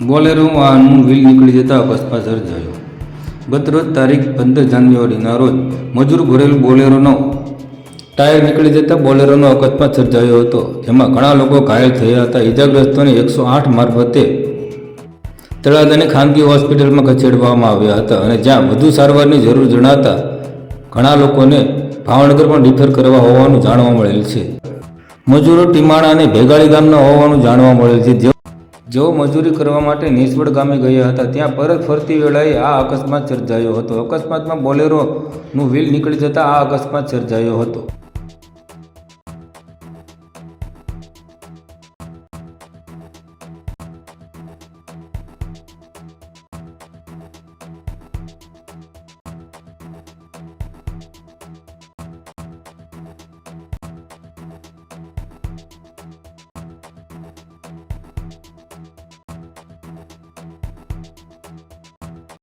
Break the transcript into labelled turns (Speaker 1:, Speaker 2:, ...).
Speaker 1: Bolero વાહનનું wheel નીકળી જતા અકસ્માત સર્જાયો. ગત રોજ તારીખ પંદર જાન્યુઆરીના રોજ મજૂર ભરેલ બોલેરોનો ટાયર નીકળી જતા બોલેરોનો અકસ્માત સર્જાયો હતો. જેમાં ઘણા લોકો ઘાયલ થયા હતા. ઇજાગ્રસ્તોને એકસો આઠ મારફતે તળાદાને ખાનગી હોસ્પિટલમાં ખસેડવામાં આવ્યા હતા અને જ્યાં વધુ સારવારની જરૂર જણાતા ઘણા લોકોને ભાવનગર પણ રિફર કરવા હોવાનું જાણવા મળેલ છે. મજૂરો ટીમાણા અને ભેગાળી ગામના હોવાનું જાણવા મળેલ છે. જેઓ મજૂરી કરવા માટે નિસવડ ગામે ગયા હતા, ત્યાં પરત ફરતી વેળાએ આ અકસ્માત સર્જાયો હતો. અકસ્માતમાં બોલેરોનું વ્હીલ નીકળી જતાં આ અકસ્માત સર્જાયો હતો.